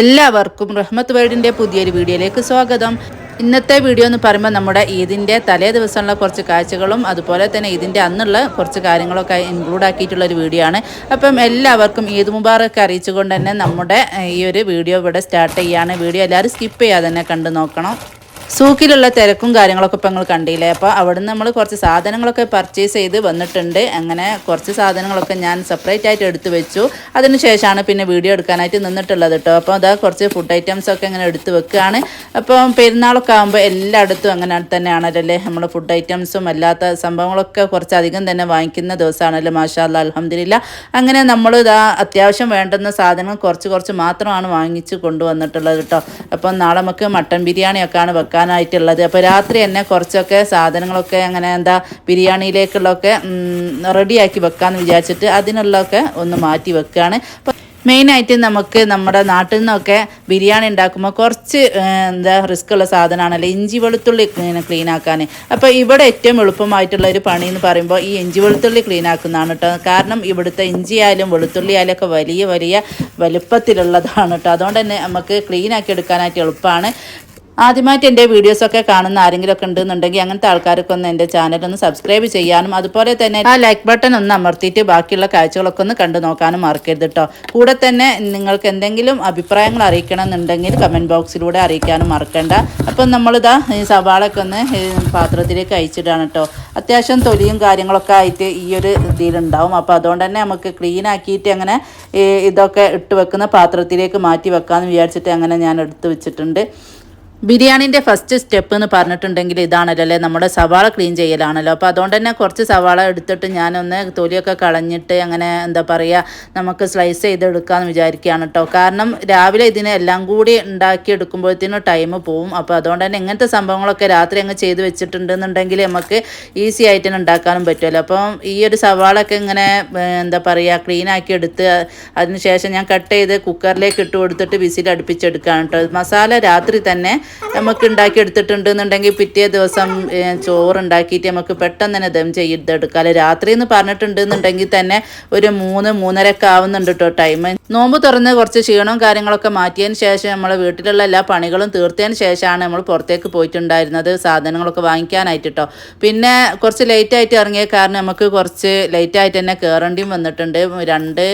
എല്ലാവർക്കും റഹ്മത്ത് വേർഡിന്റെ പുതിയൊരു വീഡിയോയിലേക്ക് സ്വാഗതം. ഇന്നത്തെ വീഡിയോ എന്ന് പറയുമ്പോൾ നമ്മുടെ ഈദിന്റെ തലേ ദിവസമുള്ള കുറച്ച് കാഴ്ചകളും അതുപോലെ തന്നെ ഈദിന്റെ അന്നുള്ള കുറച്ച് കാര്യങ്ങളൊക്കെ ഇൻക്ലൂഡ് ആക്കിയിട്ടുള്ള ഒരു വീഡിയോ ആണ്. അപ്പം എല്ലാവർക്കും ഈദ് മുബാറക്ക് അറിയിച്ചുകൊണ്ട് തന്നെ നമ്മുടെ ഈ ഒരു വീഡിയോ ഇവിടെ സ്റ്റാർട്ട് ചെയ്യാണ്. വീഡിയോ എല്ലാവരും സ്കിപ്പ് ചെയ്യാതെ തന്നെ കണ്ടു നോക്കണം. സൂക്കിലുള്ള തിരക്കും കാര്യങ്ങളൊക്കെ ഇപ്പം നിങ്ങൾ കണ്ടില്ലേ? അപ്പോൾ അവിടുന്ന് നമ്മൾ കുറച്ച് സാധനങ്ങളൊക്കെ പർച്ചേസ് ചെയ്ത് വന്നിട്ടുണ്ട്. അങ്ങനെ കുറച്ച് സാധനങ്ങളൊക്കെ ഞാൻ സെപ്പറേറ്റ് ആയിട്ട് എടുത്തു വെച്ചു. അതിന് ശേഷമാണ് പിന്നെ വീഡിയോ എടുക്കാനായിട്ട് നിന്നിട്ടുള്ളത് കേട്ടോ അപ്പോൾ അതാ കുറച്ച് ഫുഡ് ഐറ്റംസ് ഒക്കെ ഇങ്ങനെ എടുത്ത് വെക്കുകയാണ് അപ്പം പെരുന്നാളൊക്കെ ആകുമ്പോൾ എല്ലായിടത്തും അങ്ങനെ തന്നെയാണല്ലേ നമ്മൾ ഫുഡ് ഐറ്റംസും അല്ലാത്ത സംഭവങ്ങളൊക്കെ കുറച്ചധികം തന്നെ വാങ്ങിക്കുന്ന ദിവസമാണല്ലോ മാഷാ അലഹമ്മദില്ല അങ്ങനെ നമ്മൾ ഇതാ അത്യാവശ്യം വേണ്ടുന്ന സാധനങ്ങൾ കുറച്ച് കുറച്ച് മാത്രമാണ് വാങ്ങിച്ച് കൊണ്ടുവന്നിട്ടുള്ളത് കേട്ടോ അപ്പം നാളെ നമുക്ക് മട്ടൻ ബിരിയാണിയൊക്കെയാണ് വെക്കാനായിട്ടുള്ളത് അപ്പോൾ രാത്രി തന്നെ കുറച്ചൊക്കെ സാധനങ്ങളൊക്കെ അങ്ങനെ എന്താ ബിരിയാണിയിലേക്കുള്ളതൊക്കെ റെഡിയാക്കി വെക്കാമെന്ന് വിചാരിച്ചിട്ട് അതിനുള്ളതൊക്കെ ഒന്ന് മാറ്റി വെക്കുകയാണ് അപ്പോൾ മെയിനായിട്ട് നമുക്ക് നമ്മുടെ നാട്ടിൽ നിന്നൊക്കെ ബിരിയാണി ഉണ്ടാക്കുമ്പോൾ കുറച്ച് എന്താ റിസ്ക് ഉള്ള സാധനമാണല്ലോ ഇഞ്ചി വെളുത്തുള്ളി ക്ലീൻ ആക്കാൻ അപ്പോൾ ഇവിടെ ഏറ്റവും എളുപ്പമായിട്ടുള്ള ഒരു പണി എന്ന് പറയുമ്പോൾ ഈ ഇഞ്ചി വെളുത്തുള്ളി ക്ലീൻ ആക്കുന്നതാണ് കേട്ടോ കാരണം ഇവിടുത്തെ ഇഞ്ചി ആയാലും വെളുത്തുള്ളി ആയാലും ഒക്കെ വലിയ വലിയ വലുപ്പത്തിലുള്ളതാണ് കേട്ടോ അതുകൊണ്ട് തന്നെ നമുക്ക് ക്ലീൻ ആക്കി എടുക്കാനായിട്ട് എളുപ്പമാണ് ആദ്യമായിട്ട് എന്റെ വീഡിയോസൊക്കെ കാണുന്ന ആരെങ്കിലും ഒക്കെ ഉണ്ടെന്നുണ്ടെങ്കിൽ അങ്ങനത്തെ ആൾക്കാരൊക്കെ ഒന്ന് എന്റെ ചാനൽ ഒന്ന് സബ്സ്ക്രൈബ് ചെയ്യാനും അതുപോലെ തന്നെ ആ ലൈക്ക് ബട്ടൺ ഒന്ന് അമർത്തിയിട്ട് ബാക്കിയുള്ള കാഴ്ചകളൊക്കെ ഒന്ന് കണ്ടു നോക്കാനും മറക്കരുത് കേട്ടോ കൂടെ തന്നെ നിങ്ങൾക്ക് എന്തെങ്കിലും അഭിപ്രായങ്ങൾ അറിയിക്കണം എന്നുണ്ടെങ്കിൽ കമന്റ് ബോക്സിലൂടെ അറിയിക്കാനും മറക്കണ്ട. അപ്പം നമ്മളിതാ ഈ സവാളൊക്കെ ഒന്ന് പാത്രത്തിലേക്ക് അയച്ചിടാണ് കേട്ടോ അത്യാവശ്യം തൊലിയും കാര്യങ്ങളൊക്കെ ആയിട്ട് ഈ ഒരു ഇതിലുണ്ടാവും. അപ്പോൾ അതുകൊണ്ട് തന്നെ നമുക്ക് ക്ലീൻ ആക്കിയിട്ട് അങ്ങനെ ഇതൊക്കെ ഇട്ട് വെക്കുന്ന പാത്രത്തിലേക്ക് മാറ്റി വെക്കാമെന്ന് വിചാരിച്ചിട്ട് അങ്ങനെ ഞാൻ എടുത്ത് വെച്ചിട്ടുണ്ട്. ബിരിയാണിന്റെ ഫസ്റ്റ് സ്റ്റെപ്പ് എന്ന് പറഞ്ഞിട്ടുണ്ടെങ്കിൽ ഇതാണല്ലോ അല്ലേ? നമ്മുടെ സവാള ക്ലീൻ ചെയ്യലാണല്ലോ. അപ്പോൾ അതുകൊണ്ട് തന്നെ കുറച്ച് സവാള എടുത്തിട്ട് ഞാനൊന്ന് തൊലിയൊക്കെ കളഞ്ഞിട്ട് അങ്ങനെ എന്താ പറയുക നമുക്ക് സ്ലൈസ് ചെയ്തെടുക്കാമെന്ന് വിചാരിക്കുകയാണ് കേട്ടോ കാരണം രാവിലെ ഇതിനെ എല്ലാം കൂടി ഉണ്ടാക്കിയെടുക്കുമ്പോഴത്തേനും ടൈം പോവും. അപ്പോൾ അതുകൊണ്ട് തന്നെ ഇങ്ങനത്തെ സംഭവങ്ങളൊക്കെ രാത്രി അങ്ങ് ചെയ്ത് വെച്ചിട്ടുണ്ടെന്നുണ്ടെങ്കിൽ നമുക്ക് ഈസി ആയിട്ട് തന്നെ ഉണ്ടാക്കാനും പറ്റുമല്ലോ. അപ്പം ഈ ഒരു സവാളൊക്കെ ഇങ്ങനെ എന്താ പറയുക ക്ലീൻ ആക്കി എടുത്ത് അതിന് ശേഷം ഞാൻ കട്ട് ചെയ്ത് കുക്കറിലേക്ക് ഇട്ട് കൊടുത്തിട്ട് വിസിൽ അടുപ്പിച്ചെടുക്കുകയാണ് കേട്ടോ മസാല രാത്രി തന്നെ നമുക്ക് ഉണ്ടാക്കി എടുത്തിട്ടുണ്ടെന്നുണ്ടെങ്കിൽ പിറ്റേ ദിവസം ചോറ് ഉണ്ടാക്കിയിട്ട് നമുക്ക് പെട്ടെന്ന് തന്നെ ദം ചെയ്തെടുക്കാം രാത്രി എന്ന് പറഞ്ഞിട്ടുണ്ട് എന്നുണ്ടെങ്കിൽ തന്നെ ഒരു മൂന്ന് മൂന്നരക്കെ ആവുന്നുണ്ട് കേട്ടോ ടൈം നോമ്പ് തുറന്ന് കുറച്ച് ക്ഷീണവും കാര്യങ്ങളൊക്കെ മാറ്റിയതിന് ശേഷം നമ്മൾ വീട്ടിലുള്ള എല്ലാ പണികളും തീർത്തതിന് ശേഷമാണ് നമ്മൾ പുറത്തേക്ക് പോയിട്ടുണ്ടായിരുന്നത് സാധനങ്ങളൊക്കെ വാങ്ങിക്കാനായിട്ട് കേട്ടോ പിന്നെ കുറച്ച് ലേറ്റ് ആയിട്ട് ഇറങ്ങിയ കാരണം നമുക്ക് കുറച്ച് ലേറ്റ് ആയിട്ട് തന്നെ കയറേണ്ടിയും വന്നിട്ടുണ്ട്. രണ്ട്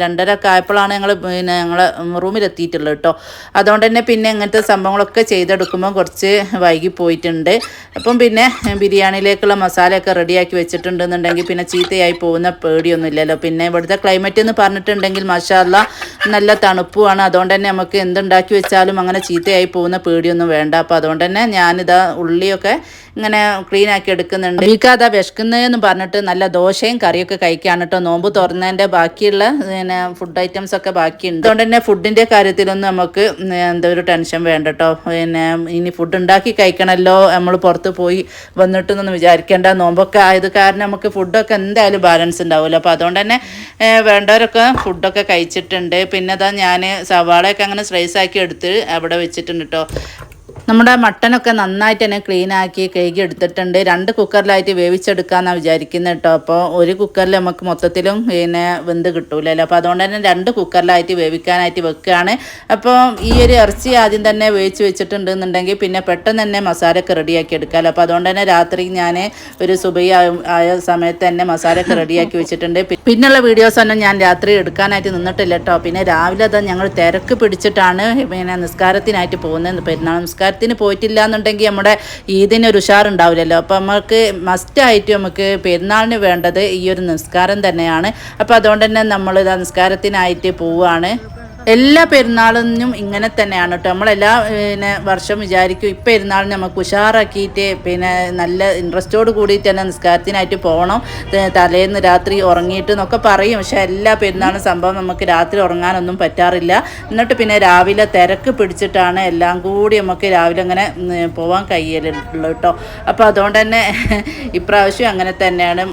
രണ്ടര ഒക്കെ ആയപ്പോഴാണ് ഞങ്ങൾ പിന്നെ ഞങ്ങൾ റൂമിലെത്തിയിട്ടുള്ളത് കേട്ടോ അതുകൊണ്ട് തന്നെ പിന്നെ ഇങ്ങനത്തെ സംഭവങ്ങളൊക്കെ ചെയ്തെടുക്കുമ്പോൾ കുറച്ച് വൈകി പോയിട്ടുണ്ട്. അപ്പം പിന്നെ ബിരിയാണിയിലേക്കുള്ള മസാലയൊക്കെ റെഡിയാക്കി വെച്ചിട്ടുണ്ടെന്നുണ്ടെങ്കിൽ പിന്നെ ചീത്തയായി പോകുന്ന പേടിയൊന്നുമില്ലല്ലോ. പിന്നെ ഇവിടുത്തെ ക്ലൈമറ്റ് എന്ന് പറഞ്ഞിട്ടുണ്ടെങ്കിൽ മഷാല്ല നല്ല തണുപ്പുമാണ്. അതുകൊണ്ട് തന്നെ നമുക്ക് എന്തുണ്ടാക്കി വെച്ചാലും അങ്ങനെ ചീത്തയായി പോകുന്ന പേടിയൊന്നും വേണ്ട. അപ്പോൾ അതുകൊണ്ട് തന്നെ ഞാനിതാ ഉള്ളിയൊക്കെ ഇങ്ങനെ ക്ലീൻ ആക്കി എടുക്കുന്നുണ്ട്. വീക്കാതാ വിശക്കുന്നതെന്ന് പറഞ്ഞിട്ട് നല്ല ദോശയും കറിയൊക്കെ കഴിക്കാണ് കേട്ടോ. നോമ്പ് തുറന്നതിന്റെ ബാക്കിയുള്ള പിന്നെ ഫുഡ് ഐറ്റംസ് ഒക്കെ ബാക്കിയുണ്ട്. അതുകൊണ്ട് തന്നെ ഫുഡിന്റെ കാര്യത്തിലൊന്നും നമുക്ക് എന്തൊരു ടെൻഷൻ വേണ്ട കേട്ടോ. പിന്നെ ഇനി ഫുഡ് ഉണ്ടാക്കി കഴിക്കണമല്ലോ നമ്മൾ പുറത്ത് പോയി വന്നിട്ടൊന്നും വിചാരിക്കേണ്ട. നോമ്പൊക്കെ ആയത് കാരണം നമുക്ക് ഫുഡൊക്കെ എന്തായാലും ബാലൻസ് ഉണ്ടാവുമല്ലോ. അപ്പോൾ അതുകൊണ്ട് തന്നെ വേണ്ടവരൊക്കെ ഫുഡൊക്കെ കഴിച്ചിട്ടുണ്ട്. പിന്നെ അതാ ഞാൻ സവാളയൊക്കെ അങ്ങനെ സ്ലൈസ് ആക്കി എടുത്ത് അവിടെ വെച്ചിട്ടുണ്ട് കേട്ടോ നമ്മുടെ മട്ടനൊക്കെ നന്നായിട്ട് തന്നെ ക്ലീൻ ആക്കി കഴുകി എടുത്തിട്ടുണ്ട്. രണ്ട് കുക്കറിലായിട്ട് വേവിച്ചെടുക്കാമെന്നാണ് വിചാരിക്കുന്നത് കേട്ടോ അപ്പോൾ ഒരു കുക്കറിൽ നമുക്ക് മൊത്തത്തിലും പിന്നെ വെന്ത് കിട്ടൂലല്ലോ. അപ്പോൾ അതുകൊണ്ട് തന്നെ രണ്ട് കുക്കറിലായിട്ട് വേവിക്കാനായിട്ട് വെക്കുകയാണ് അപ്പോൾ ഈ ഒരു ഇറച്ചി ആദ്യം തന്നെ വേവിച്ച് വെച്ചിട്ടുണ്ട് എന്നുണ്ടെങ്കിൽ പിന്നെ പെട്ടെന്ന് തന്നെ മസാലയൊക്കെ റെഡിയാക്കി എടുക്കാമല്ലോ അപ്പോൾ അതുകൊണ്ട് തന്നെ രാത്രി ഞാൻ ഒരു സുബൈ ആയ- സമയത്ത് തന്നെ മസാലയൊക്കെ റെഡിയാക്കി വെച്ചിട്ടുണ്ട്. പിന്നെയുള്ള വീഡിയോസ് ഒന്നും ഞാൻ രാത്രി എടുക്കാനായിട്ട് നിന്നിട്ടില്ല കേട്ടോ പിന്നെ രാവിലെ അത് ഞങ്ങൾ തിരക്ക് പിടിച്ചിട്ടാണ് പിന്നെ നിസ്കാരത്തിനായിട്ട് പോകുന്നത് പെരുന്നാൾ നിസ്കാരത്തിന് പോയിട്ടില്ല എന്നുണ്ടെങ്കിൽ നമ്മുടെ ഈദിന് ഒരു ഉഷാറുണ്ടാവില്ലല്ലോ. അപ്പോൾ നമുക്ക് മസ്റ്റായിട്ട് നമുക്ക് പെരുന്നാളിന് വേണ്ടത് ഈ ഒരു നിസ്കാരം തന്നെയാണ്. അപ്പോൾ അതുകൊണ്ട് തന്നെ നമ്മൾ നിസ്കാരത്തിനായിട്ട് പോവുകയാണ് എല്ലാ പെരുന്നാളിനും ഇങ്ങനെ തന്നെയാണ് കേട്ടോ. നമ്മളെല്ലാ പിന്നെ വർഷം വിചാരിക്കും ഇപ്പം പെരുന്നാളിന് നമുക്ക് ഉഷാറാക്കിയിട്ട് പിന്നെ നല്ല ഇൻട്രസ്റ്റോട് കൂടിയിട്ട് തന്നെ നിസ്കാരത്തിനായിട്ട് പോകണം തലേന്ന് രാത്രി ഉറങ്ങിയിട്ട് എന്നൊക്കെ പറയും. പക്ഷേ എല്ലാ പെരുന്നാളും സംഭവം നമുക്ക് രാത്രി ഉറങ്ങാനൊന്നും പറ്റാറില്ല. എന്നിട്ട് പിന്നെ രാവിലെ തിരക്ക് പിടിച്ചിട്ടാണ് എല്ലാം കൂടി നമുക്ക് രാവിലെ അങ്ങനെ പോകാൻ കഴിയലുള്ളൂ കേട്ടോ. അപ്പോൾ അതുകൊണ്ട് തന്നെ ഇപ്രാവശ്യം അങ്ങനെ തന്നെയാണ്.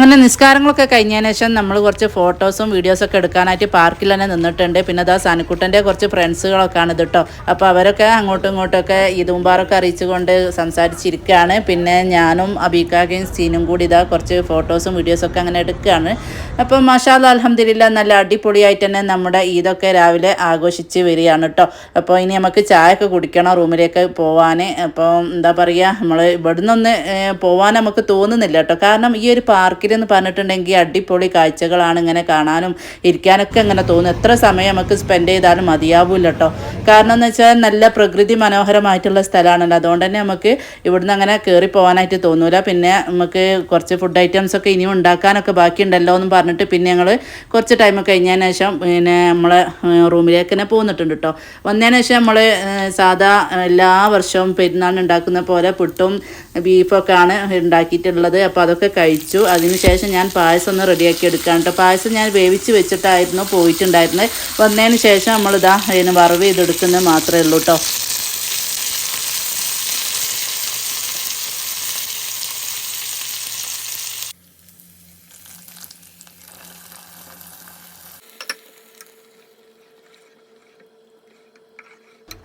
അങ്ങനെ നിസ്കാരങ്ങളൊക്കെ കഴിഞ്ഞതിന് ശേഷം നമ്മൾ കുറച്ച് ഫോട്ടോസും വീഡിയോസൊക്കെ എടുക്കാനായിട്ട് പാർക്കിൽ തന്നെ നിന്നിട്ടുണ്ട്. പിന്നെ അതാ സനിക്കുട്ടന്റെ കുറച്ച് ഫ്രണ്ട്സുകളൊക്കെയാണ് ഇത് കേട്ടോ അപ്പോൾ അവരൊക്കെ അങ്ങോട്ടും ഇങ്ങോട്ടൊക്കെ ഈദ് മുബാറൊക്കെ അറിയിച്ചുകൊണ്ട് സംസാരിച്ചിരിക്കുകയാണ്. പിന്നെ ഞാനും അബീക്കാക്കയും സീനും കൂടി ഇതാ കുറച്ച് ഫോട്ടോസും വീഡിയോസൊക്കെ അങ്ങനെ എടുക്കുകയാണ്. അപ്പോൾ മഷാല അലഹമ്മദില്ല നല്ല അടിപൊളിയായിട്ട് തന്നെ നമ്മുടെ ഈദൊക്കെ രാവിലെ ആഘോഷിച്ച് വരികയാണ് കേട്ടോ അപ്പോൾ ഇനി നമുക്ക് ചായ ഒക്കെ കുടിക്കണം റൂമിലേക്ക് പോവാൻ അപ്പോൾ എന്താ പറയുക നമ്മൾ ഇവിടുന്നൊന്ന് പോവാൻ നമുക്ക് തോന്നുന്നില്ല കേട്ടോ കാരണം ഈ ഒരു പാർക്കിൽ എന്ന് പറഞ്ഞിട്ടുണ്ടെങ്കിൽ അടിപൊളി കാഴ്ചകളാണ് ഇങ്ങനെ കാണാനും ഇരിക്കാനൊക്കെ ഇങ്ങനെ തോന്നും എത്ര സമയം നമുക്ക് സ്പെൻഡ് ചെയ്താലും മതിയാവില്ല കേട്ടോ കാരണം എന്ന് വെച്ചാൽ നല്ല പ്രകൃതി മനോഹരമായിട്ടുള്ള സ്ഥലമാണല്ലോ. അതുകൊണ്ട് തന്നെ നമുക്ക് ഇവിടുന്ന് അങ്ങനെ കയറി പോകാനായിട്ട് തോന്നൂല. പിന്നെ നമുക്ക് കുറച്ച് ഫുഡ് ഐറ്റംസ് ഒക്കെ ഇനിയും ഉണ്ടാക്കാനൊക്കെ ബാക്കിയുണ്ടല്ലോ എന്ന് പറഞ്ഞിട്ട് പിന്നെ ഞങ്ങൾ കുറച്ച് ടൈം കഴിഞ്ഞതിന് ശേഷം പിന്നെ നമ്മളെ റൂമിലേക്ക് തന്നെ പോന്നിട്ടുണ്ട് കേട്ടോ വന്നതിന് ശേഷം നമ്മൾ സാധാ എല്ലാ വർഷവും പെരുന്നാളിന് ഉണ്ടാക്കുന്ന പോലെ പുട്ടും ബീഫൊക്കെ ആണ് ഉണ്ടാക്കിയിട്ടുള്ളത്. അപ്പോൾ അതൊക്കെ കഴിച്ചു. അതിന് ശേഷം ഞാൻ പായസം ഒന്ന് റെഡിയാക്കി എടുക്കാൻ കേട്ടോ പായസം ഞാൻ വേവിച്ച് വെച്ചിട്ടായിരുന്നു പോയിട്ടുണ്ടായിരുന്നത്. വന്നതിന് ശേഷം നമ്മളിതാ അതിന് വറവ് ചെയ്തെടുക്കുന്നത് മാത്രമേ ഉള്ളൂ കേട്ടോ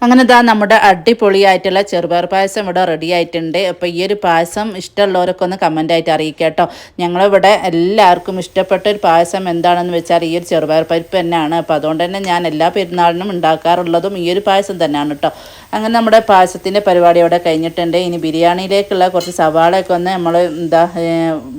അങ്ങനെ ഇതാ നമ്മുടെ അടിപൊളിയായിട്ടുള്ള ചെറുപയർ പായസം ഇവിടെ റെഡി ആയിട്ടുണ്ട്. അപ്പോൾ ഈ ഒരു പായസം ഇഷ്ടമുള്ളവരൊക്കെ ഒന്ന് കമന്റ് ആയിട്ട് അറിയിക്കുക കേട്ടോ. ഞങ്ങളിവിടെ എല്ലാവർക്കും ഇഷ്ടപ്പെട്ട ഒരു പായസം എന്താണെന്ന് വെച്ചാൽ ഈ ഒരു ചെറുപയർ പരിപ്പ് തന്നെയാണ്. അപ്പോൾ അതുകൊണ്ട് തന്നെ ഞാൻ എല്ലാ പെരുന്നാളിനും ഉണ്ടാക്കാറുള്ളതും ഈ ഒരു പായസം തന്നെയാണ് കേട്ടോ. അങ്ങനെ നമ്മുടെ പായസത്തിന്റെ പരിപാടി അവിടെ കഴിഞ്ഞിട്ടുണ്ട്. ഇനി ബിരിയാണിയിലേക്കുള്ള കുറച്ച് സവാളയൊക്കെ ഒന്ന് നമ്മൾ എന്താ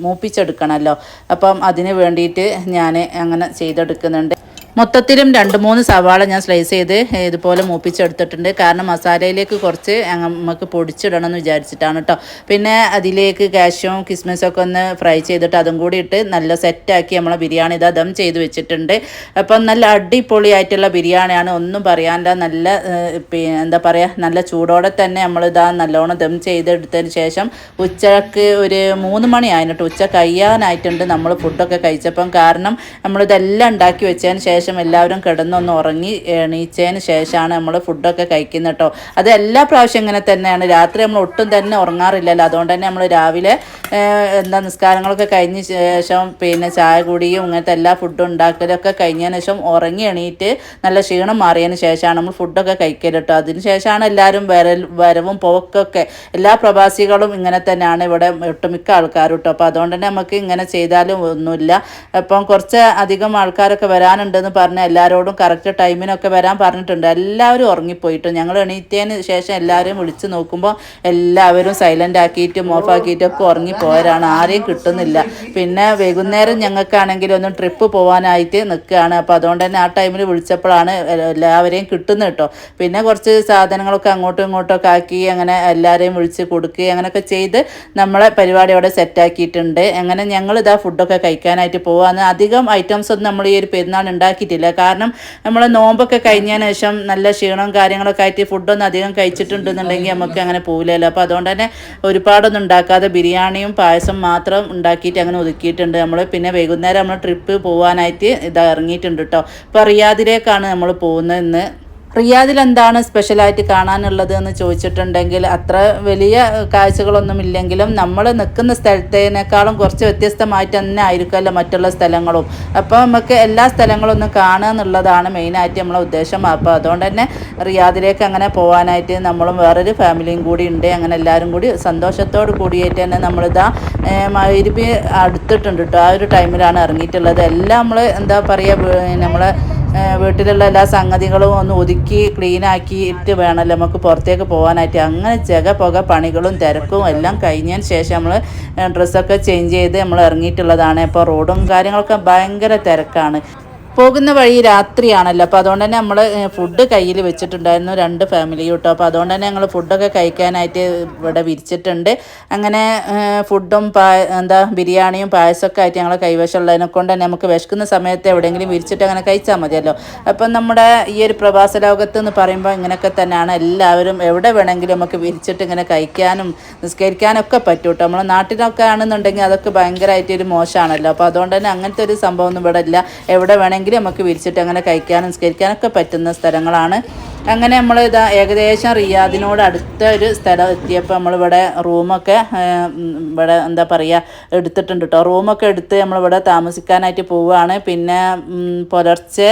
മൂപ്പിച്ചെടുക്കണമല്ലോ. അപ്പം അതിന് വേണ്ടിയിട്ട് ഞാൻ അങ്ങനെ ചെയ്തെടുക്കുന്നുണ്ട്. മൊത്തത്തിലും രണ്ട് മൂന്ന് സവാള ഞാൻ സ്ലൈസ് ചെയ്ത് ഇതുപോലെ മൂപ്പിച്ചെടുത്തിട്ടുണ്ട്. കാരണം മസാലയിലേക്ക് കുറച്ച് നമുക്ക് പൊടിച്ചിടണം എന്ന് വിചാരിച്ചിട്ടാണ് കേട്ടോ പിന്നെ അതിലേക്ക് കാഷ്യവും കിസ്മിസൊക്കെ ഒന്ന് ഫ്രൈ ചെയ്തിട്ട് അതും കൂടി ഇട്ട് നല്ല സെറ്റാക്കി നമ്മളെ ബിരിയാണി ഇതാ ദം ചെയ്ത് വെച്ചിട്ടുണ്ട്. അപ്പം നല്ല അടിപൊളിയായിട്ടുള്ള ബിരിയാണിയാണ്. ഒന്നും പറയാനില്ല. നല്ല എന്താ പറയുക നല്ല ചൂടോടെ തന്നെ നമ്മളിതാ നല്ലോണം ദം ചെയ്തെടുത്തതിന് ശേഷം ഉച്ചയ്ക്ക് ഒരു മൂന്ന് മണി ആയിട്ട് ഉച്ച കഴിയാനായിട്ടുണ്ട്. നമ്മൾ ഫുഡൊക്കെ കഴിച്ചപ്പം കാരണം നമ്മളിതെല്ലാം ഉണ്ടാക്കി വെച്ചതിന് ശേഷം എല്ലാവരും കിടന്നൊന്ന് ഉറങ്ങി എണീച്ചതിന് ശേഷമാണ് നമ്മൾ ഫുഡൊക്കെ കഴിക്കുന്നത് കേട്ടോ. അത് എല്ലാ പ്രാവശ്യം ഇങ്ങനെ തന്നെയാണ്. രാത്രി നമ്മൾ ഒട്ടും തന്നെ ഉറങ്ങാറില്ലല്ലോ. അതുകൊണ്ട് തന്നെ നമ്മൾ രാവിലെ എന്താ നിസ്കാരങ്ങളൊക്കെ കഴിഞ്ഞ ശേഷം പിന്നെ ചായ കുടിയും ഇങ്ങനത്തെ എല്ലാ ഫുഡും ഉണ്ടാക്കലൊക്കെ കഴിഞ്ഞതിന് ശേഷം ഉറങ്ങി എണീറ്റ് നല്ല ക്ഷീണം മാറിയതിന് ശേഷമാണ് നമ്മൾ ഫുഡൊക്കെ കഴിക്കൽ കേട്ടോ അതിന് ശേഷമാണ് എല്ലാവരും വരൽ വരവും പോക്കൊക്കെ എല്ലാ പ്രവാസികളും ഇങ്ങനെ തന്നെയാണ് ഇവിടെ ഒട്ടുമിക്ക ആൾക്കാരും കേട്ടോ അപ്പോൾ അതുകൊണ്ട് തന്നെ നമുക്ക് ഇങ്ങനെ ചെയ്താലും ഒന്നുമില്ല. അപ്പം കുറച്ച് അധികം ആൾക്കാരൊക്കെ വരാനുണ്ടെന്ന് പറഞ്ഞ് എല്ലാവരോടും കറക്റ്റ് ടൈമിനൊക്കെ വരാൻ പറഞ്ഞിട്ടുണ്ട്. എല്ലാവരും ഉറങ്ങിപ്പോയിട്ടു ഞങ്ങൾ എണീറ്റതിന് ശേഷം എല്ലാവരെയും വിളിച്ച് നോക്കുമ്പോൾ എല്ലാവരും സൈലന്റ് ആക്കിയിട്ടും ഓഫ് ആക്കിയിട്ടും ഒക്കെ ഉറങ്ങിപ്പോയവരാണ് ആരെയും കിട്ടുന്നില്ല. പിന്നെ വൈകുന്നേരം ഞങ്ങൾക്കാണെങ്കിൽ ഒന്ന് ട്രിപ്പ് പോകാനായിട്ട് നിൽക്കുകയാണ്. അപ്പോൾ അതുകൊണ്ട് തന്നെ ആ ടൈമിൽ വിളിച്ചപ്പോഴാണ് എല്ലാവരെയും കിട്ടുന്നത് കേട്ടോ. പിന്നെ കുറച്ച് സാധനങ്ങളൊക്കെ അങ്ങോട്ടും ഇങ്ങോട്ടും ഒക്കെ ആക്കി അങ്ങനെ എല്ലാവരെയും വിളിച്ച് കൊടുക്കുകയും അങ്ങനെയൊക്കെ ചെയ്ത് നമ്മളെ പരിപാടി അവിടെ സെറ്റാക്കിയിട്ടുണ്ട് അങ്ങനെ ഞങ്ങൾ ഇതാ ഫുഡൊക്കെ കഴിക്കാനായിട്ട് പോകാന്ന് അധികം ഐറ്റംസ് ഒന്നും നമ്മൾ ഈ ഒരു പെരുന്നാൾ ഉണ്ടാക്കിയിട്ടില്ല. കാരണം നമ്മൾ നോമ്പൊക്കെ കഴിഞ്ഞതിന് ശേഷം നല്ല ക്ഷീണവും കാര്യങ്ങളൊക്കെ ആയിട്ട് ഫുഡൊന്നും അധികം കഴിച്ചിട്ടുണ്ടെന്നുണ്ടെങ്കിൽ നമുക്ക് അങ്ങനെ പോകില്ലല്ലോ അപ്പോൾ അതുകൊണ്ട് തന്നെ ഒരുപാടൊന്നും ഉണ്ടാക്കാതെ ബിരിയാണിയും പായസം മാത്രം ഉണ്ടാക്കിയിട്ട് അങ്ങനെ ഒതുക്കിയിട്ടുണ്ട്. നമ്മൾ പിന്നെ വൈകുന്നേരം നമ്മൾ ട്രിപ്പ് പോകാനായിട്ട് ഇത് ഇറങ്ങിയിട്ടുണ്ട് കേട്ടോ അപ്പോൾ റിയാദിലേക്കാണ് നമ്മൾ പോകുന്നത് ഇന്ന്. റിയാദിൽ എന്താണ് സ്പെഷ്യലായിട്ട് കാണാനുള്ളത് എന്ന് ചോദിച്ചിട്ടുണ്ടെങ്കിൽ അത്ര വലിയ കാഴ്ചകളൊന്നും ഇല്ലെങ്കിലും നമ്മൾ നിൽക്കുന്ന സ്ഥലത്തേനേക്കാളും കുറച്ച് വ്യത്യസ്തമായിട്ട് തന്നെ ആയിരിക്കുമല്ലോ മറ്റുള്ള സ്ഥലങ്ങളും. അപ്പോൾ നമുക്ക് എല്ലാ സ്ഥലങ്ങളും ഒന്ന് കാണുക എന്നുള്ളതാണ് മെയിനായിട്ട് നമ്മളെ ഉദ്ദേശം. അപ്പോൾ അതുകൊണ്ട് തന്നെ റിയാദിലേക്ക് അങ്ങനെ പോകാനായിട്ട് നമ്മളും വേറൊരു ഫാമിലിയും കൂടി ഉണ്ട്. അങ്ങനെ എല്ലാവരും കൂടി സന്തോഷത്തോട് കൂടിയിട്ട് തന്നെ നമ്മളിതാ മൈരിപ്പി അടുത്തിട്ടുണ്ട് കേട്ടോ. ആ ഒരു ടൈമിലാണ് ഇറങ്ങിയിട്ടുള്ളത്. എല്ലാം നമ്മൾ എന്താ പറയുക നമ്മളെ വീട്ടിലുള്ള എല്ലാ സംഗതികളും ഒന്ന് ഒതുക്കി ക്ലീനാക്കി ഇട്ട് വേണമല്ലോ നമുക്ക് പുറത്തേക്ക് പോകാനായിട്ട്. അങ്ങനെ ജഗ പുക പണികളും തിരക്കും എല്ലാം കഴിഞ്ഞതിന് ശേഷം നമ്മൾ ഡ്രസ്സൊക്കെ ചേഞ്ച് ചെയ്ത് നമ്മൾ ഇറങ്ങിയിട്ടുള്ളതാണ്. ഇപ്പോൾ റോഡും കാര്യങ്ങളൊക്കെ ഭയങ്കര തിരക്കാണ്. പോകുന്ന വഴി രാത്രിയാണല്ലോ. അപ്പോൾ അതുകൊണ്ട് തന്നെ നമ്മൾ ഫുഡ് കയ്യിൽ വെച്ചിട്ടുണ്ടായിരുന്നു രണ്ട് ഫാമിലി കേട്ടോ അപ്പോൾ അതുകൊണ്ട് തന്നെ ഞങ്ങൾ ഫുഡൊക്കെ കഴിക്കാനായിട്ട് ഇവിടെ വിരിച്ചിട്ടുണ്ട്. അങ്ങനെ ഫുഡും പാ എന്താ ബിരിയാണിയും പായസമൊക്കെ ആയിട്ട് ഞങ്ങൾ കൈവശമുള്ളതിനെ കൊണ്ട് തന്നെ നമുക്ക് വിശക്കുന്ന സമയത്ത് എവിടെയെങ്കിലും വിരിച്ചിട്ട് അങ്ങനെ കഴിച്ചാൽ മതിയല്ലോ. അപ്പം നമ്മുടെ ഈ ഒരു പ്രവാസ ലോകത്ത് എന്ന് പറയുമ്പോൾ ഇങ്ങനെയൊക്കെ തന്നെയാണ്. എല്ലാവരും എവിടെ വേണമെങ്കിലും നമുക്ക് വിരിച്ചിട്ട് ഇങ്ങനെ കഴിക്കാനും നിസ്കരിക്കാനൊക്കെ പറ്റും കേട്ടോ നമ്മളെ നാട്ടിലൊക്കെ ആണെന്നുണ്ടെങ്കിൽ അതൊക്കെ ഭയങ്കരമായിട്ട് ഒരു മോശമാണല്ലോ അപ്പോൾ അതുകൊണ്ട് തന്നെ അങ്ങനത്തെ ഒരു സംഭവം ഒന്നും ഇവിടെ ഇല്ല. എവിടെ വേണമെങ്കിലും നമുക്ക് വിരിച്ചിട്ട് അങ്ങനെ കഴിക്കാനും നിസ്കരിക്കാനൊക്കെ പറ്റുന്ന സ്ഥലങ്ങളാണ് അങ്ങനെ നമ്മൾ ഇതാ ഏകദേശം റിയാദിനോട് അടുത്ത ഒരു സ്ഥലം എത്തിയപ്പോൾ നമ്മളിവിടെ റൂമൊക്കെ ഇവിടെ എന്താ പറയുക എടുത്തിട്ടുണ്ട് കേട്ടോ റൂമൊക്കെ എടുത്ത് നമ്മളിവിടെ താമസിക്കാനായിട്ട് പോവുകയാണ് പിന്നെ പുലർച്ചെ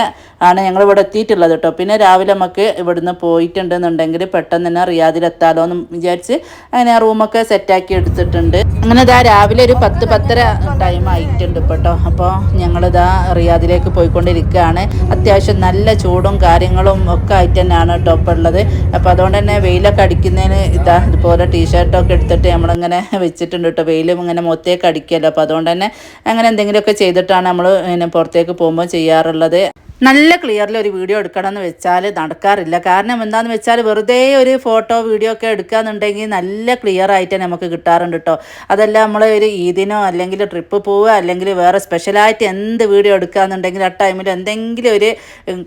ആണ് ഞങ്ങൾ ഇവിടെ എത്തിയിട്ടുള്ളത് കേട്ടോ പിന്നെ രാവിലെ നമുക്ക് ഇവിടുന്ന് പോയിട്ടുണ്ടെന്നുണ്ടെങ്കിൽ പെട്ടെന്ന് തന്നെ റിയാദിലെത്താലോ എന്ന് വിചാരിച്ച് അങ്ങനെ റൂമൊക്കെ സെറ്റാക്കി എടുത്തിട്ടുണ്ട്. അങ്ങനെ ഇതാ രാവിലെ ഒരു പത്ത് പത്തര ടൈം ആയിട്ടുണ്ട് കേട്ടോ അപ്പോൾ ഞങ്ങളിതാ റിയാദിലേക്ക് പോയിക്കൊണ്ടിരിക്കുകയാണ്. അത്യാവശ്യം നല്ല ചൂടും കാര്യങ്ങളും ഒക്കെ ആയിട്ട് തന്നെയാണ് കേട്ടോ ടോപ്പ് ഉള്ളത്. അപ്പോൾ അതുകൊണ്ട് തന്നെ വെയിലൊക്കെ അടിക്കുന്നതിന് ഇതാ ഇതുപോലെ ടീഷർട്ടൊക്കെ എടുത്തിട്ട് നമ്മളിങ്ങനെ വെച്ചിട്ടുണ്ട് കേട്ടോ വെയിലും ഇങ്ങനെ മൊത്തേക്ക് അടിക്കുമല്ലോ അപ്പോൾ അതുകൊണ്ട് തന്നെ അങ്ങനെ എന്തെങ്കിലുമൊക്കെ ചെയ്തിട്ടാണ് നമ്മൾ പിന്നെ പുറത്തേക്ക് പോകുമ്പോൾ ചെയ്യാറുള്ളത്. നല്ല ക്ലിയറിൽ ഒരു വീഡിയോ എടുക്കണം എന്ന് വെച്ചാൽ നടക്കാറില്ല. കാരണം എന്താണെന്ന് വെച്ചാൽ വെറുതെ ഒരു ഫോട്ടോ വീഡിയോ ഒക്കെ എടുക്കുകയെന്നുണ്ടെങ്കിൽ നല്ല ക്ലിയർ ആയിട്ട് നമുക്ക് കിട്ടാറുണ്ട് കേട്ടോ അതല്ല നമ്മൾ ഒരു ഈദിനോ അല്ലെങ്കിൽ ട്രിപ്പ് പോവുക അല്ലെങ്കിൽ വേറെ സ്പെഷ്യലായിട്ട് എന്ത് വീഡിയോ എടുക്കുകയെന്നുണ്ടെങ്കിൽ ആ ടൈമിൽ എന്തെങ്കിലും ഒരു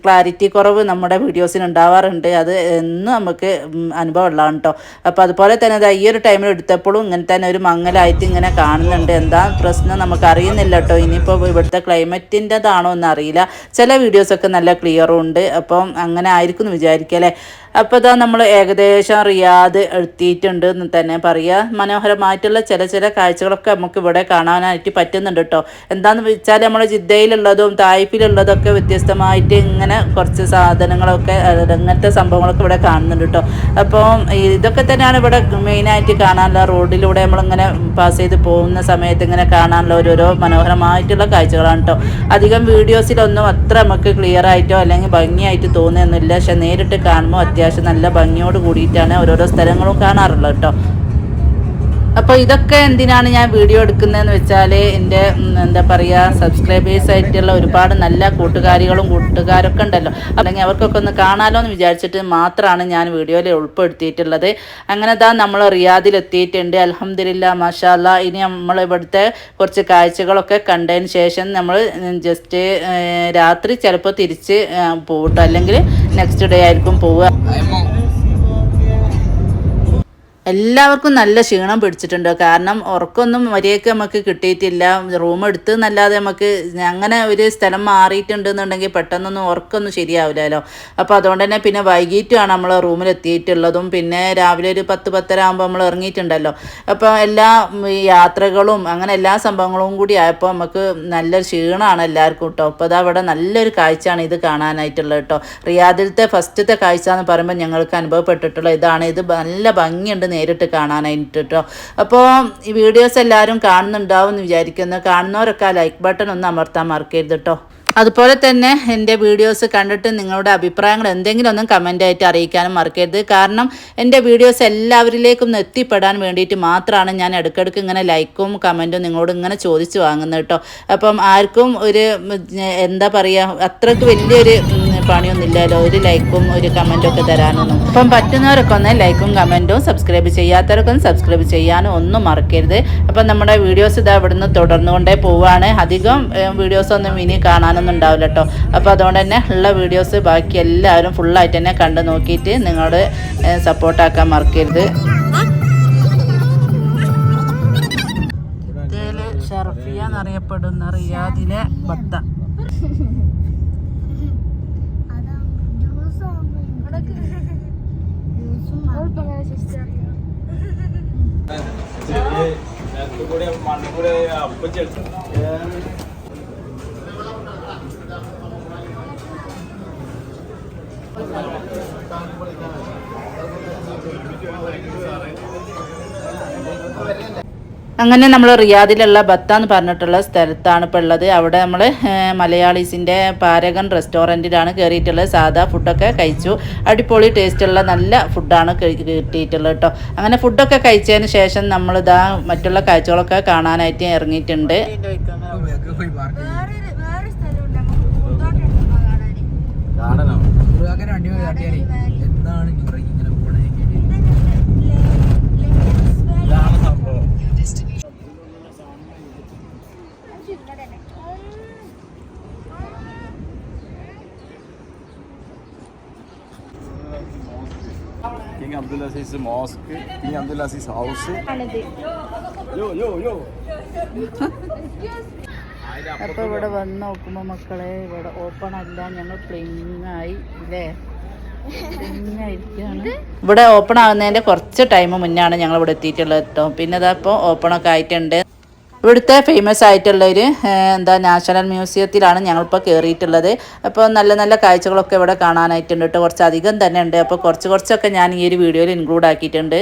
ക്ലാരിറ്റി കുറവ് നമ്മുടെ വീഡിയോസിന് ഉണ്ടാവാറുണ്ട്. അത് എന്നും നമുക്ക് അനുഭവം ഉള്ളതാണ് കേട്ടോ അപ്പോൾ അതുപോലെ തന്നെ അത് ഈ ഒരു ടൈമിൽ എടുത്തപ്പോഴും ഇങ്ങനെ തന്നെ ഒരു മങ്ങലായിട്ട് ഇങ്ങനെ കാണുന്നുണ്ട്. എന്താ പ്രശ്നം നമുക്ക് അറിയുന്നില്ല കേട്ടോ ഇനിയിപ്പോൾ ഇവിടുത്തെ ക്ലൈമറ്റിന്റെതാണോ എന്നറിയില്ല. ചില വീഡിയോസൊക്കെ നല്ല ക്ലിയറും ഉണ്ട്. അപ്പം അങ്ങനെ ആയിരിക്കും എന്ന് വിചാരിക്കല്ലേ അപ്പോൾ ഇതാ നമ്മൾ ഏകദേശം റിയാദ് എത്തിയിട്ടുണ്ട് എന്ന് തന്നെ പറയുക മനോഹരമായിട്ടുള്ള ചില ചില കാഴ്ചകളൊക്കെ നമുക്ക് ഇവിടെ കാണാനായിട്ട് പറ്റുന്നുണ്ട് കേട്ടോ എന്താണെന്ന് വെച്ചാൽ നമ്മൾ ജിദ്ദയിലുള്ളതും തായ്പിലുള്ളതൊക്കെ വ്യത്യസ്തമായിട്ട് ഇങ്ങനെ കുറച്ച് സാധനങ്ങളൊക്കെ അങ്ങനത്തെ സംഭവങ്ങളൊക്കെ ഇവിടെ കാണുന്നുണ്ട് കേട്ടോ അപ്പോൾ ഇതൊക്കെ തന്നെയാണ് ഇവിടെ മെയിനായിട്ട് കാണാനുള്ള റോഡിലൂടെ നമ്മളിങ്ങനെ പാസ് ചെയ്ത് പോകുന്ന സമയത്ത് ഇങ്ങനെ കാണാനുള്ള ഓരോരോ മനോഹരമായിട്ടുള്ള കാഴ്ചകളാണ് കേട്ടോ അധികം വീഡിയോസിലൊന്നും അത്ര നമുക്ക് ക്ലിയർ ആയിട്ടോ അല്ലെങ്കിൽ ഭംഗിയായിട്ട് തോന്നുന്നില്ല പക്ഷെ നേരിട്ട് കാണുമ്പോൾ അത്യാവശ്യം നല്ല ഭംഗിയോട് കൂടിയിട്ടാണ് ഓരോരോ സ്ഥലങ്ങളും കാണാറുള്ളത് കേട്ടോ. അപ്പോൾ ഇതൊക്കെ എന്തിനാണ് ഞാൻ വീഡിയോ എടുക്കുന്നതെന്ന് വെച്ചാൽ എന്റെ എന്താ പറയുക സബ്സ്ക്രൈബേഴ്സ് ആയിട്ടുള്ള ഒരുപാട് നല്ല കൂട്ടുകാരികളും കൂട്ടുകാരൊക്കെ ഉണ്ടല്ലോ. അല്ലെങ്കിൽ അവർക്കൊക്കെ ഒന്ന് കാണാലോ എന്ന് വിചാരിച്ചിട്ട് മാത്രമാണ് ഞാൻ വീഡിയോയിൽ ഉൾപ്പെടുത്തിയിട്ടുള്ളത്. അങ്ങനെ താ നമ്മൾ റിയാദിൽ എത്തിയിട്ടുണ്ട്. അലഹമ്മദില്ല മാഷാല്ല ഇനി നമ്മൾ ഇവിടുത്തെ കുറച്ച് കാഴ്ചകളൊക്കെ കണ്ടതിന് ശേഷം നമ്മൾ ജസ്റ്റ് രാത്രി ചിലപ്പോൾ തിരിച്ച് പോകട്ടോ അല്ലെങ്കിൽ നെക്സ്റ്റ് ഡേ ആയിരിക്കും പോവുക. എല്ലാവർക്കും നല്ല ക്ഷീണം പിടിച്ചിട്ടുണ്ട്. കാരണം ഉറക്കമൊന്നും മര്യാദയ്ക്ക് നമുക്ക് കിട്ടിയിട്ടില്ല. റൂം എടുത്ത് എന്നല്ലാതെ നമുക്ക് അങ്ങനെ ഒരു സ്ഥലം മാറിയിട്ടുണ്ടെന്നുണ്ടെങ്കിൽ പെട്ടെന്നൊന്നും ഉറക്കമൊന്നും ശരിയാവില്ലല്ലോ. അപ്പോൾ അതുകൊണ്ട് തന്നെ പിന്നെ വൈകിട്ടുമാണ് നമ്മൾ റൂമിൽ എത്തിയിട്ടുള്ളതും പിന്നെ രാവിലെ ഒരു പത്ത് പത്തര ആകുമ്പോൾ നമ്മൾ ഇറങ്ങിയിട്ടുണ്ടല്ലോ അപ്പോൾ എല്ലാ യാത്രകളും അങ്ങനെ എല്ലാ സംഭവങ്ങളും കൂടി ആയപ്പോൾ നമുക്ക് നല്ലൊരു ക്ഷീണമാണ് എല്ലാവർക്കും കേട്ടോ അപ്പോൾ അതവിടെ നല്ലൊരു കാഴ്ചയാണ് ഇത് കാണാനായിട്ടുള്ളത് കേട്ടോ റിയാദിലത്തെ ഫസ്റ്റത്തെ കാഴ്ച എന്ന് പറയുമ്പോൾ ഞങ്ങൾക്ക് അനുഭവപ്പെട്ടിട്ടുള്ള ഇതാണ്. ഇത് നല്ല ഭംഗിയുണ്ട് നേരിട്ട് കാണാനായിട്ട്. കേട്ടോ അപ്പോൾ ഈ വീഡിയോസ് എല്ലാവരും കാണുന്നുണ്ടാവും എന്ന് വിചാരിക്കുന്നു. കാണുന്നവരൊക്കെ ആ ലൈക്ക് ബട്ടൺ ഒന്ന് അമർത്താൻ മറക്കരുത് കേട്ടോ അതുപോലെ തന്നെ എന്റെ വീഡിയോസ് കണ്ടിട്ട് നിങ്ങളുടെ അഭിപ്രായങ്ങൾ എന്തെങ്കിലും ഒന്നും കമന്റായിട്ട് അറിയിക്കാനും മറക്കരുത്. കാരണം എന്റെ വീഡിയോസ് എല്ലാവരിലേക്കും എത്തിപ്പെടാൻ വേണ്ടിയിട്ട് മാത്രമാണ് ഞാൻ ഇടയ്ക്കിടയ്ക്ക് ഇങ്ങനെ ലൈക്കും കമന്റും നിങ്ങളോട് ഇങ്ങനെ ചോദിച്ചു വാങ്ങുന്നത് കേട്ടോ അപ്പം ആർക്കും ഒരു എന്താ പറയുക അത്രയ്ക്ക് വലിയൊരു പണിയൊന്നുമില്ലല്ലോ. ഒരു ലൈക്കും ഒരു കമന്റും ഒക്കെ തരാനൊന്നും. അപ്പം പറ്റുന്നവരൊക്കെ ഒന്ന് ലൈക്കും കമന്റും സബ്സ്ക്രൈബ് ചെയ്യാത്തവരൊക്കെ സബ്സ്ക്രൈബ് ചെയ്യാനും ഒന്നും മറക്കരുത്. അപ്പം നമ്മുടെ വീഡിയോസ് ഇതാ ഇവിടുന്ന് തുടർന്നുകൊണ്ടേ പോവുകയാണ് അധികം വീഡിയോസ് ഒന്നും ഇനി കാണാനൊന്നും ഉണ്ടാവില്ല കേട്ടോ അപ്പോൾ അതുകൊണ്ട് തന്നെ ഉള്ള വീഡിയോസ് ബാക്കി എല്ലാവരും ഫുള്ളായിട്ട് തന്നെ കണ്ടു നോക്കിയിട്ട് നിങ്ങളോട് സപ്പോർട്ടാക്കാൻ മറക്കരുത്. ഷർഫിയ എന്നറിയപ്പെടുന്ന റിയാദിലെ ബത്ത ചെറിയ കൂടെ മണ്ണു കൂടെ അപ്പം ചെടുത്തു അങ്ങനെ നമ്മൾ റിയാദിലുള്ള ബത്ത എന്ന് പറഞ്ഞിട്ടുള്ള സ്ഥലത്താണ് ഇപ്പോൾ ഉള്ളത്. അവിടെ നമ്മൾ മലയാളീസിന്റെ പാരഗൺ റെസ്റ്റോറന്റിലാണ് കയറിയിട്ടുള്ളത് സാധാ ഫുഡൊക്കെ കഴിച്ചു. അടിപൊളി ടേസ്റ്റുള്ള നല്ല ഫുഡാണ് കിട്ടിയിട്ടുള്ളത് കേട്ടോ അങ്ങനെ ഫുഡൊക്കെ കഴിച്ചതിന് ശേഷം നമ്മൾ നമ്മളിതാ മറ്റുള്ള കാഴ്ചകളൊക്കെ കാണാനായിട്ട് ഇറങ്ങിയിട്ടുണ്ട്. വേറെ വേറെ സ്ഥലമുണ്ട് നമുക്ക് പൂന്തോട്ടം ഗാർഡനോ നുറുകാക്കൻ അടിപൊളി തട്ടിയാലേ എന്താണ് നുറുകി ഇങ്ങനെ പോണേ ഇതാണ് സംഭവം King Abdul Aziz mosque King Abdul Aziz house yo yo yo അപ്പോൾ ഇവിടെ വന്ന് നോക്കുമ്പോൾ മക്കളെ ഇവിടെ ഓപ്പൺ അല്ല. ഞങ്ങൾ പ്ലിങ്ങായി ഇല്ലേ? ഇവിടെ ഓപ്പൺ ആവുന്നതിന്റെ കുറച്ച് ടൈം മുന്നാണ് ഞങ്ങൾ ഇവിടെ എത്തിയിട്ടുള്ളത് കേട്ടോ പിന്നെ ഇതാ ഇപ്പോൾ ഓപ്പൺ ഒക്കെ ആയിട്ടുണ്ട്. ഇവിടുത്തെ ഫേമസ് ആയിട്ടുള്ള ഒരു എന്താ നാഷണൽ മ്യൂസിയത്തിലാണ് ഞങ്ങളിപ്പോൾ കയറിയിട്ടുള്ളത് അപ്പോൾ നല്ല നല്ല കാഴ്ചകളൊക്കെ ഇവിടെ കാണാനായിട്ടുണ്ട് കേട്ടോ. കുറച്ച് അധികം തന്നെ ഉണ്ട്. അപ്പോൾ കുറച്ച് കുറച്ചൊക്കെ ഞാൻ ഈ ഒരു വീഡിയോയിൽ ഇൻക്ലൂഡ് ആക്കിയിട്ടുണ്ട്.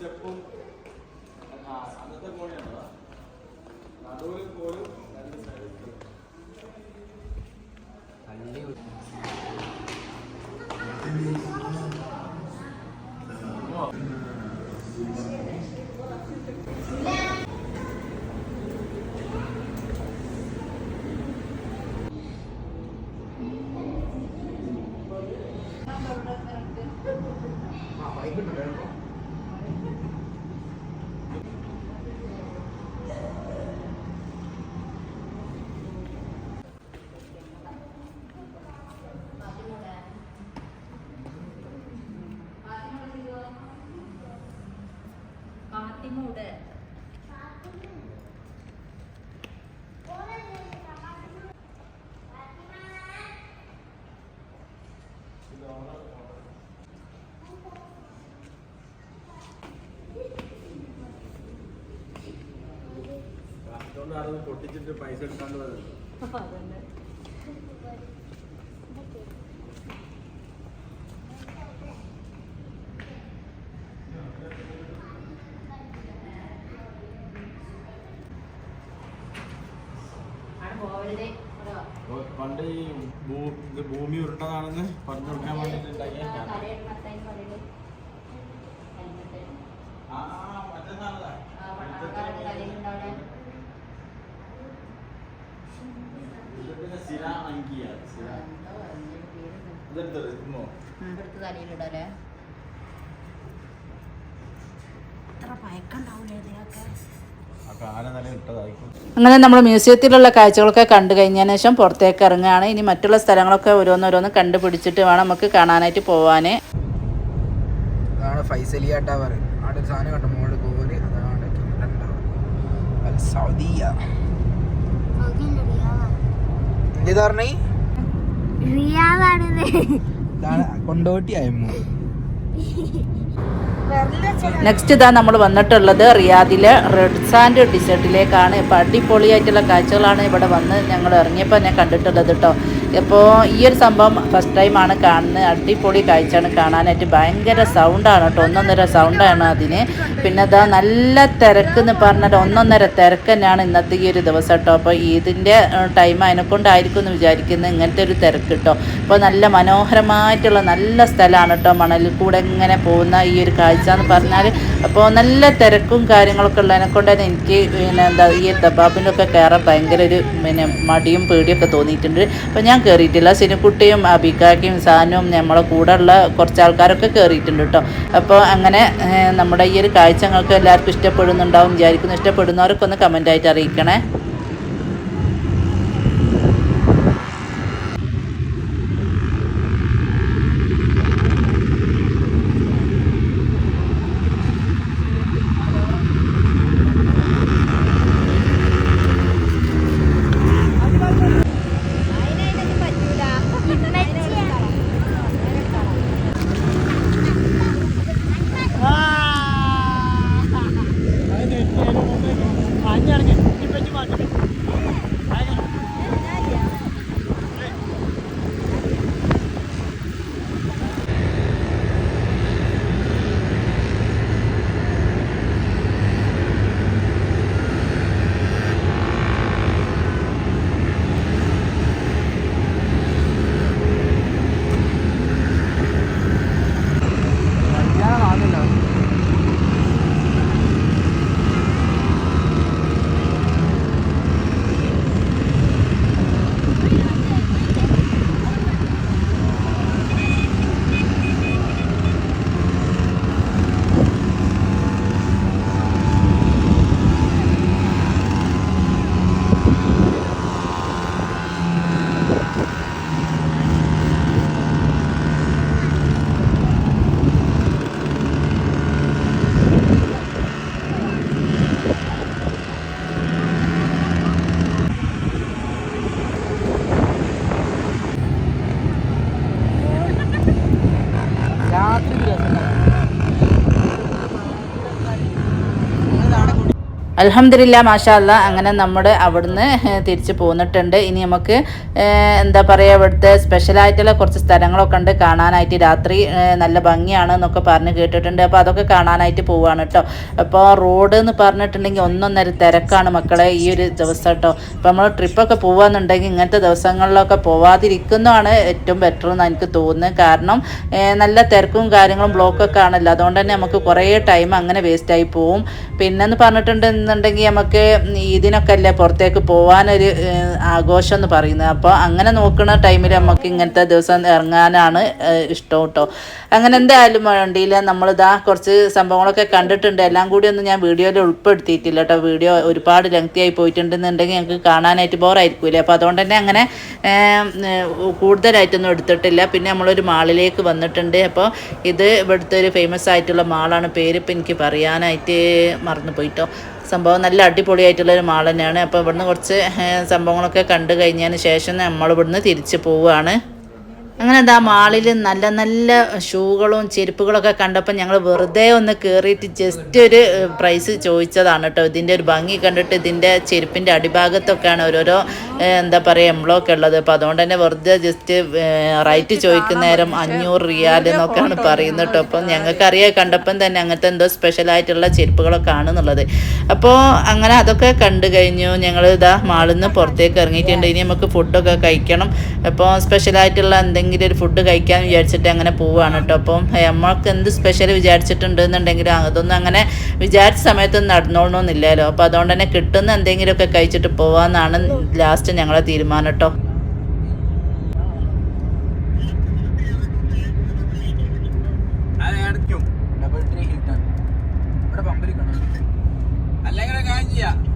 അതുകൊണ്ട് അതൊന്ന് പൊട്ടിച്ചിട്ട് പൈസ എടുക്കാണ്ട് വന്നത് ഓ, പണ്ട് ഈ ഭൂമി ഉരുണ്ടതാണെന്ന് പറഞ്ഞു തലയിലിടല്ലേ? അങ്ങനെ നമ്മൾ മ്യൂസിയത്തിലുള്ള കാഴ്ചകളൊക്കെ കണ്ടു കഴിഞ്ഞതിന് ശേഷം പുറത്തേക്ക് ഇറങ്ങുകയാണ്. ഇനി മറ്റുള്ള സ്ഥലങ്ങളൊക്കെ ഓരോന്നോരോന്ന് കണ്ടുപിടിച്ചിട്ട് വേണം നമുക്ക് കാണാനായിട്ട് പോവാൻ അതാണ് ഫൈസലിയ ടവർ അവിടെ ഒരു സാധനം കണ്ടോ? മോൾ പോലെ അതാണ് കിങ്ഡം സൗദിയ. എന്താ പറഞ്ഞേ? കൊണ്ടോട്ടി നെക്സ്റ്റ് ഇതാ നമ്മൾ വന്നിട്ടുള്ളത് റിയാദിലെ റെഡ് സാൻഡ് ഡിസേർട്ടിലേക്കാണ് ഇപ്പം അടിപൊളിയായിട്ടുള്ള കാഴ്ചകളാണ് ഇവിടെ വന്ന് ഞങ്ങൾ ഇറങ്ങിയപ്പോൾ ഞാൻ കണ്ടിട്ടുള്ളത് കേട്ടോ അപ്പോൾ ഈ ഒരു സംഭവം ഫസ്റ്റ് ടൈമാണ് കാണുന്നത്. അടിപൊളി കാഴ്ചയാണ് കാണാനായിട്ട്. ഭയങ്കര സൗണ്ടാണ് കേട്ടോ. ഒന്നൊന്നര സൗണ്ടാണ് അതിന്. പിന്നെ അതാ നല്ല തിരക്ക് എന്ന് പറഞ്ഞാൽ ഒന്നൊന്നര തിരക്ക് തന്നെയാണ് ഇന്നത്തെ ഈ ഒരു ദിവസം കേട്ടോ. അപ്പോൾ ഇതിന്റെ ടൈം അതിനെക്കൊണ്ടായിരിക്കും എന്ന് വിചാരിക്കുന്നത് ഇങ്ങനത്തെ ഒരു തിരക്ക് കേട്ടോ. അപ്പോൾ നല്ല മനോഹരമായിട്ടുള്ള നല്ല സ്ഥലമാണ് കേട്ടോ. മണലിൽ കൂടെ ഇങ്ങനെ പോകുന്ന ഈ ഒരു കാഴ്ച എന്ന് പറഞ്ഞാൽ അപ്പോൾ നല്ല തിരക്കും കാര്യങ്ങളൊക്കെ ഉള്ളതിനെ കൊണ്ട് തന്നെ എനിക്ക് പിന്നെ എന്താ ഈ ദബാബിനൊക്കെ കയറാൻ ഭയങ്കര ഒരു പിന്നെ മടിയും പേടിയൊക്കെ തോന്നിയിട്ടുണ്ട്. അപ്പോൾ ഞാൻ കയറിയിട്ടില്ല സിനുക്കുട്ടിയും അബിക്കാക്കും സാനും നമ്മളെ കൂടെയുള്ള കുറച്ച് ആൾക്കാരൊക്കെ കയറിയിട്ടുണ്ട് കേട്ടോ. അപ്പോൾ അങ്ങനെ നമ്മുടെ ഈ ഒരു കാഴ്ച നിങ്ങൾക്ക് എല്ലാവർക്കും ഇഷ്ടപ്പെടുന്നുണ്ടാവും വിചാരിക്കുന്നു. ഇഷ്ടപ്പെടുന്നവർക്കൊന്ന് കമന്റായിട്ട് അറിയിക്കണേ. അലഹമില്ല മാഷാല്ല അങ്ങനെ നമ്മുടെ അവിടുന്ന് തിരിച്ച് പോന്നിട്ടുണ്ട്. ഇനി നമുക്ക് എന്താ പറയുക ഇവിടുത്തെ സ്പെഷ്യലായിട്ടുള്ള കുറച്ച് സ്ഥലങ്ങളൊക്കെ ഉണ്ട് കാണാനായിട്ട്. രാത്രി നല്ല ഭംഗിയാണ് എന്നൊക്കെ പറഞ്ഞ് കേട്ടിട്ടുണ്ട്. അപ്പോൾ അതൊക്കെ കാണാനായിട്ട് പോവാണ് കേട്ടോ. അപ്പോൾ റോഡ് എന്ന് പറഞ്ഞിട്ടുണ്ടെങ്കിൽ ഒന്നൊന്നര തിരക്കാണ് മക്കളെ ഈ ഒരു ദിവസം കേട്ടോ. അപ്പോൾ നമ്മൾ ട്രിപ്പൊക്കെ പോവാന്നുണ്ടെങ്കിൽ ഇങ്ങനത്തെ ദിവസങ്ങളിലൊക്കെ പോവാതിരിക്കുന്നതാണ് ഏറ്റവും ബെറ്റർ എന്ന് എനിക്ക് തോന്നുന്നത് കാരണം നല്ല തിരക്കും കാര്യങ്ങളും ബ്ലോക്കൊക്കെ ആണല്ലോ. അതുകൊണ്ട് തന്നെ നമുക്ക് കുറേ ടൈം അങ്ങനെ വേസ്റ്റായി പോവും. പിന്നെന്ന് പറഞ്ഞിട്ടുണ്ടെന്നുണ്ടെങ്കിൽ നമുക്ക് ഇതിനൊക്കെ അല്ലേ പുറത്തേക്ക് പോകാനൊരു ആഘോഷം എന്ന് പറയുന്നത്. അപ്പോൾ അങ്ങനെ നോക്കുന്ന ടൈമിൽ നമുക്ക് ഇങ്ങനത്തെ ദിവസം ഇറങ്ങാനാണ് ഇഷ്ടം കേട്ടോ. അങ്ങനെ എന്തായാലും വണ്ടിയിൽ നമ്മളിതാ കുറച്ച് സംഭവങ്ങളൊക്കെ കണ്ടിട്ടുണ്ട്. എല്ലാം കൂടി ഒന്നും ഞാൻ വീഡിയോയിൽ ഉൾപ്പെടുത്തിയിട്ടില്ല കേട്ടോ. വീഡിയോ ഒരുപാട് ലെങ്തി ആയി പോയിട്ടുണ്ടെന്നുണ്ടെങ്കിൽ ഞങ്ങൾക്ക് കാണാനായിട്ട് ബോറായിരിക്കൂലേ അപ്പോൾ അതുകൊണ്ട് തന്നെ അങ്ങനെ കൂടുതലായിട്ടൊന്നും എടുത്തിട്ടില്ല. പിന്നെ നമ്മളൊരു മാളിലേക്ക് വന്നിട്ടുണ്ട്. അപ്പോൾ ഇത് ഇവിടുത്തെ ഒരു ഫേമസ് ആയിട്ടുള്ള മാളാണ്. പേര് ഇപ്പം എനിക്ക് പറയാനായിട്ട് മറന്നു പോയിട്ടോ സംഭവം നല്ല അടിപൊളിയായിട്ടുള്ളൊരു മാൾ തന്നെയാണ്. അപ്പോൾ ഇവിടുന്ന് കുറച്ച് സംഭവങ്ങളൊക്കെ കണ്ടു കഴിഞ്ഞതിന് ശേഷം നമ്മൾ ഇവിടുന്ന് തിരിച്ച് പോവുകയാണ്. അങ്ങനെ എന്താ മാളിൽ നല്ല നല്ല ഷൂകളും ചെരുപ്പുകളൊക്കെ കണ്ടപ്പോൾ ഞങ്ങൾ വെറുതെ ഒന്ന് കയറിയിട്ട് ജസ്റ്റ് ഒരു പ്രൈസ് ചോദിച്ചതാണ് കേട്ടോ. ഇതിന്റെ ഒരു ഭംഗി കണ്ടിട്ട് ഇതിന്റെ ചെരുപ്പിന്റെ അടിഭാഗത്തൊക്കെയാണ് ഓരോരോ എന്താ പറയുക എംബ്ലോക്കെ ഉള്ളത്. അപ്പോൾ അതുകൊണ്ട് തന്നെ വെറുതെ ജസ്റ്റ് റൈറ്റ് ചോദിക്കുന്ന നേരം അഞ്ഞൂറ് റിയാൽ എന്നൊക്കെയാണ് പറയുന്നത് കേട്ടോ. അപ്പം ഞങ്ങൾക്കറിയാം കണ്ടപ്പം തന്നെ അങ്ങനത്തെ എന്തോ സ്പെഷ്യലായിട്ടുള്ള ചെരുപ്പുകളൊക്കെ ആണെന്നുള്ളത് അപ്പോൾ അങ്ങനെ അതൊക്കെ കണ്ടു കഴിഞ്ഞു. ഞങ്ങൾ ഇതാ മാളിൽ നിന്ന് പുറത്തേക്ക് ഇറങ്ങിയിട്ടുണ്ട്. ഇനി നമുക്ക് ഫുഡൊക്കെ കഴിക്കണം. അപ്പോൾ സ്പെഷ്യലായിട്ടുള്ള എന്തെങ്കിലും ഒരു ഫുഡ് കഴിക്കാൻ വിചാരിച്ചിട്ട് അങ്ങനെ പോവുകയാണ് കേട്ടോ. അപ്പം നമ്മൾക്ക് എന്ത് സ്പെഷ്യൽ വിചാരിച്ചിട്ടുണ്ട് എന്നുണ്ടെങ്കിലും അതൊന്നും അങ്ങനെ വിചാരിച്ച സമയത്തൊന്നും നടന്നോളണമെന്നില്ലല്ലോ അപ്പോൾ അതുകൊണ്ട് തന്നെ കിട്ടുന്ന എന്തെങ്കിലുമൊക്കെ കഴിച്ചിട്ട് പോകാമെന്നാണ് ലാസ്റ്റ് ഞങ്ങളെ തീരുമാനം കേട്ടോ. ഡബിൾ ഇവിടെ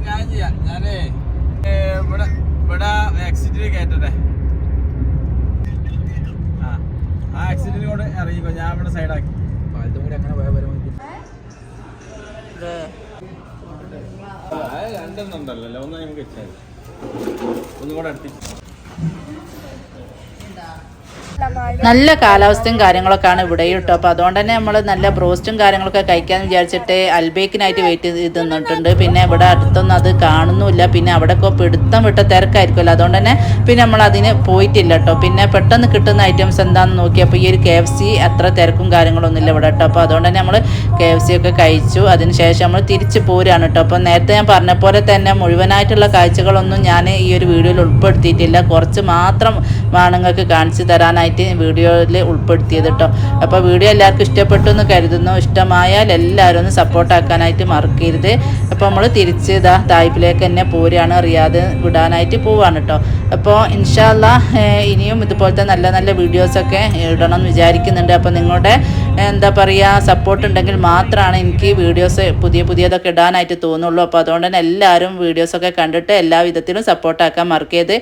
ഞാനൊരു കാര്യം ചെയ്യാം. ഞാനേ ഇവിടെ ഇവിടെ എക്സിറ്റിൽ കയറ്റട്ടെ ആ ആ എക്സിറ്റിൽ കൂടെ ഇറങ്ങിക്കോ. ഞാൻ ഇവിടെ സൈഡാക്കി പാലത്തും കൂടി അങ്ങനെ പോയാൽ വരുമ്പോൾ രണ്ടെണ്ണം ഉണ്ടല്ലോ. ഒന്ന് നമുക്ക് വെച്ചാൽ ഒന്നും കൂടെ അടുപ്പിച്ച് നല്ല കാലാവസ്ഥയും കാര്യങ്ങളൊക്കെയാണ് ഇവിടെ കേട്ടോ. അപ്പോൾ അതുകൊണ്ട് തന്നെ നമ്മൾ നല്ല ബ്രോസ്റ്റും കാര്യങ്ങളൊക്കെ കഴിക്കാൻ വിചാരിച്ചിട്ട് അൽബേക്കിനായിട്ട് വെയിറ്റ് ചെയ്ത് നിന്നിട്ടുണ്ട്. പിന്നെ ഇവിടെ അടുത്തൊന്നും അത് കാണുന്നുമില്ല. പിന്നെ അവിടെ ഒക്കെ പിടുത്തം വിട്ട തിരക്കായിരിക്കുമല്ലോ. അതുകൊണ്ട് തന്നെ പിന്നെ നമ്മൾ അതിന് പോയിട്ടില്ല കേട്ടോ. പിന്നെ പെട്ടെന്ന് കിട്ടുന്ന ഐറ്റംസ് എന്താണെന്ന് നോക്കിയപ്പോൾ ഈ ഒരു കെ എഫ് സി അത്ര തിരക്കും കാര്യങ്ങളൊന്നും ഇല്ല ഇവിടെ കേട്ടോ. അപ്പോൾ അതുകൊണ്ട് തന്നെ നമ്മൾ കെ എഫ് സി ഒക്കെ കഴിച്ചു. അതിന് ശേഷം നമ്മൾ തിരിച്ച് പോരാണ് കേട്ടോ. അപ്പോൾ നേരത്തെ ഞാൻ പറഞ്ഞ പോലെ തന്നെ മുഴുവനായിട്ടുള്ള കാഴ്ചകളൊന്നും ഞാൻ ഈ ഒരു വീഡിയോയിൽ ഉൾപ്പെടുത്തിയിട്ടില്ല. കുറച്ച് മാത്രം വേണങ്ങൾക്ക് കാണിച്ചു തരാനായിട്ട് വീഡിയോയിൽ ഉൾപ്പെടുത്തിയത് കേട്ടോ. അപ്പോൾ വീഡിയോ എല്ലാവർക്കും ഇഷ്ടപ്പെട്ടു എന്ന് കരുതുന്നു. ഇഷ്ടമായാൽ എല്ലാവരും ഒന്ന് സപ്പോർട്ടാക്കാനായിട്ട് മറക്കരുത്. അപ്പോൾ നമ്മൾ തിരിച്ച് ഇതാ തായ്പിലേക്ക് തന്നെ പോരുകയാണ്. റിയാദ് വിടാനായിട്ട് പോവാണ് കേട്ടോ. അപ്പോൾ ഇൻഷാല്ല ഇനിയും ഇതുപോലത്തെ നല്ല നല്ല വീഡിയോസൊക്കെ ഇടണം എന്ന് വിചാരിക്കുന്നുണ്ട്. അപ്പോൾ നിങ്ങളുടെ എന്താ പറയുക സപ്പോർട്ട് ഉണ്ടെങ്കിൽ മാത്രമാണ് എനിക്ക് വീഡിയോസ് പുതിയ പുതിയതൊക്കെ ഇടാനായിട്ട് തോന്നുള്ളൂ. അപ്പോൾ അതുകൊണ്ട് തന്നെ എല്ലാവരും വീഡിയോസൊക്കെ കണ്ടിട്ട് എല്ലാ വിധത്തിലും സപ്പോർട്ടാക്കാൻ മറക്കരുത്.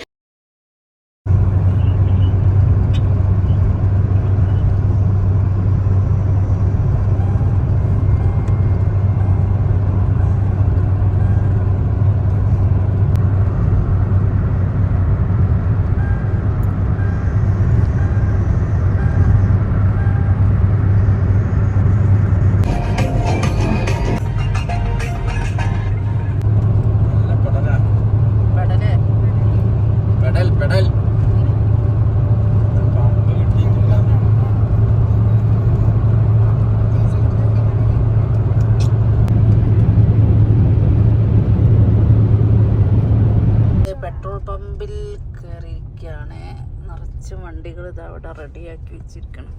വണ്ടികൾ ഇത് അവിടെ റെഡിയാക്കി വെച്ചിരിക്കണം.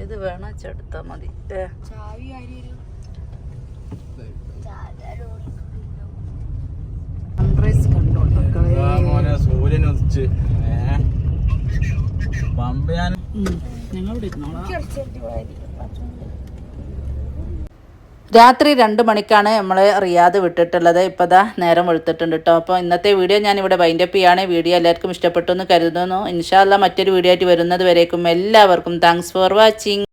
ഏത് വേണം ചെടുത്താ മതി. സൺറൈസ് കണ്ടോ സൂര്യൻ ഉദിച്ച്. ഞങ്ങൾ ഇവിടെ ഇരുന്നോളാം. രാത്രി രണ്ട് മണിക്കാണ് നമ്മൾ റിയാദ് വിട്ടിട്ടുള്ളത്. ഇപ്പോൾ ദാ നേരം വെളുത്തിട്ടുണ്ട് കേട്ടോ അപ്പോൾ ഇന്നത്തെ വീഡിയോ ഞാനിവിടെ വൈൻഡപ്പ് ചെയ്യാണ്. വീഡിയോ എല്ലാവർക്കും ഇഷ്ടപ്പെട്ടു എന്ന് കരുതുന്നു. ഇൻഷാല്ല മറ്റൊരു വീഡിയോ ആയിട്ട് വരുന്നത് വരേക്കും. എല്ലാവർക്കും താങ്ക്സ് ഫോർ വാച്ചിങ്